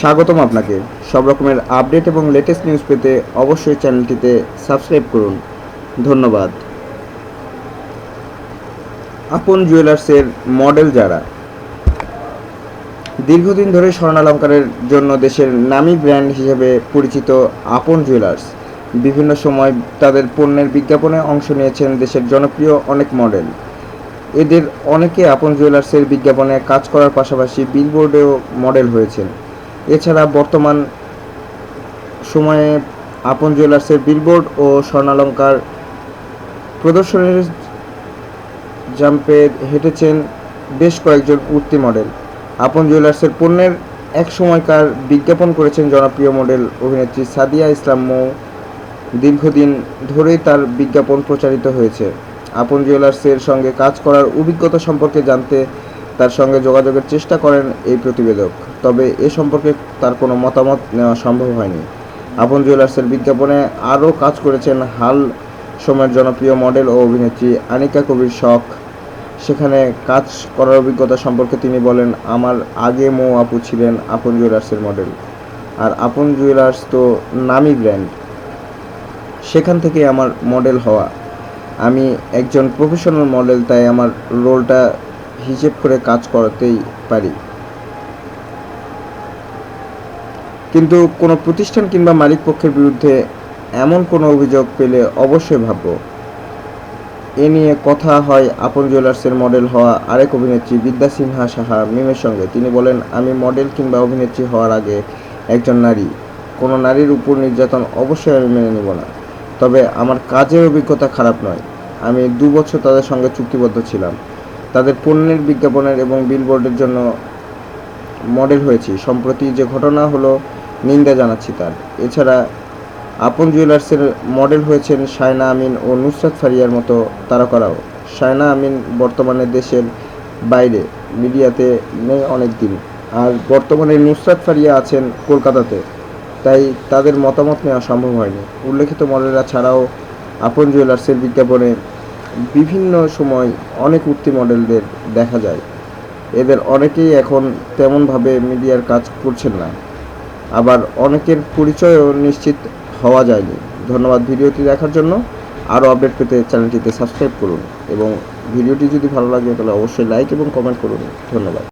স্বাগতম আপনাকে। সব রকমের আপডেট এবং লেটেস্ট নিউজ পেতে অবশ্যই চ্যানেলটিতে সাবস্ক্রাইব করুন। ধন্যবাদ। আপন জুয়েলার্সের মডেল যারা। দীর্ঘদিন ধরে স্বর্ণালঙ্কারের জন্য দেশের নামী ব্র্যান্ড হিসেবে পরিচিত আপন জুয়েলার্স। বিভিন্ন সময় তাদের পণ্যের বিজ্ঞাপনে অংশ নিয়েছেন দেশের জনপ্রিয় অনেক মডেল এদের অনেকে আপন জুয়েলার্সের বিজ্ঞাপনে কাজ করার পাশাপাশি বিলবোর্ডেও মডেল হয়েছেন। এছাড়া বর্তমান সময়ে আপন জুয়েলার্সের বিলবোর্ড ও স্বর্ণালঙ্কার প্রদর্শনীর জাম্পে হেঁটেছেন বেশ কয়েকজন উঠতি মডেল আপন জুয়েলার্সের পণ্যের এক সময়কার বিজ্ঞাপন করেছেন জনপ্রিয় মডেল অভিনেত্রী সাদিয়া ইসলাম মৌ। দীর্ঘদিন ধরেই তার বিজ্ঞাপন প্রচারিত হয়েছে। আপন জুয়েলার্সের সঙ্গে কাজ করার অভিজ্ঞতা সম্পর্কে জানতে তার সঙ্গে যোগাযোগের চেষ্টা করেন এই প্রতিবেদক, তবে এ সম্পর্কে তার কোনো মতামত নেওয়া সম্ভব হয়নি। আপন জুয়েলার্সের বিজ্ঞাপনে আরও কাজ করেছেন হাল সময়ের জনপ্রিয় মডেল ও অভিনেত্রী আনিকা কবির শখ। সেখানে কাজ করার অভিজ্ঞতা সম্পর্কে তিনি বলেন, আমার আগে মৌ আপু ছিলেন আপন জুয়েলার্সের মডেল, আর আপন জুয়েলার্স তো নামি ব্র্যান্ড। সেখান থেকে আমার মডেল হওয়া। আমি একজন প্রফেশনাল মডেল, তাই আমার রোলটা হিসেব করে কাজ করতেই পারি। কিন্তু কোনো প্রতিষ্ঠান কিংবা মালিক পক্ষের বিরুদ্ধে এমন কোনো অভিযোগ পেলে অবশ্যই ভাববো। এ নিয়ে কথা হয় আপন জুয়েলার্সের মডেল হওয়া আরেক অভিনেত্রী বিদ্যা সিনহা সাহা মিমের সঙ্গে। তিনি বলেন, আমি মডেল কিংবা অভিনেত্রী হওয়ার আগে একজন নারী। কোনো নারীর উপর নির্যাতন অবশ্যই আমি মেনে নিব না। তবে আমার কাজের অভিজ্ঞতা খারাপ নয়। আমি দু বছর তাদের সঙ্গে চুক্তিবদ্ধ ছিলাম। তাদের পণ্যের বিজ্ঞাপনের এবং বিলবোর্ডের জন্য মডেল হয়েছি। সম্প্রতি যে ঘটনা হলো, নিন্দা জানাচ্ছি তার। এছাড়া আপন জুয়েলার্সের মডেল হয়েছেন শায়না আমিন ও নুসরাত ফারিয়ার মতো তারকারাও। শায়না আমিন বর্তমানে দেশের বাইরে, মিডিয়াতে নেই অনেক দিন আর বর্তমানে নুসরাত ফারিয়া আছেন কলকাতাতে, তাই তাদের মতামত নেওয়া সম্ভব হয়নি। উল্লেখিত মডেলরা ছাড়াও আপন জুয়েলার্সের বিজ্ঞাপনে বিভিন্ন সময় অনেক উঠতি মডেলদের দেখা যায়। এদের অনেকেই এখন তেমনভাবে মিডিয়ার কাজ করছেন না। আবার অনেকের পরিচয়ও নিশ্চিত হওয়া যায়নি। ধন্যবাদ ভিডিওটি দেখার জন্য। আরও আপডেট পেতে চ্যানেলটিতে সাবস্ক্রাইব করুন এবং ভিডিওটি যদি ভালো লাগে তাহলে অবশ্যই লাইক এবং কমেন্ট করুন। ধন্যবাদ।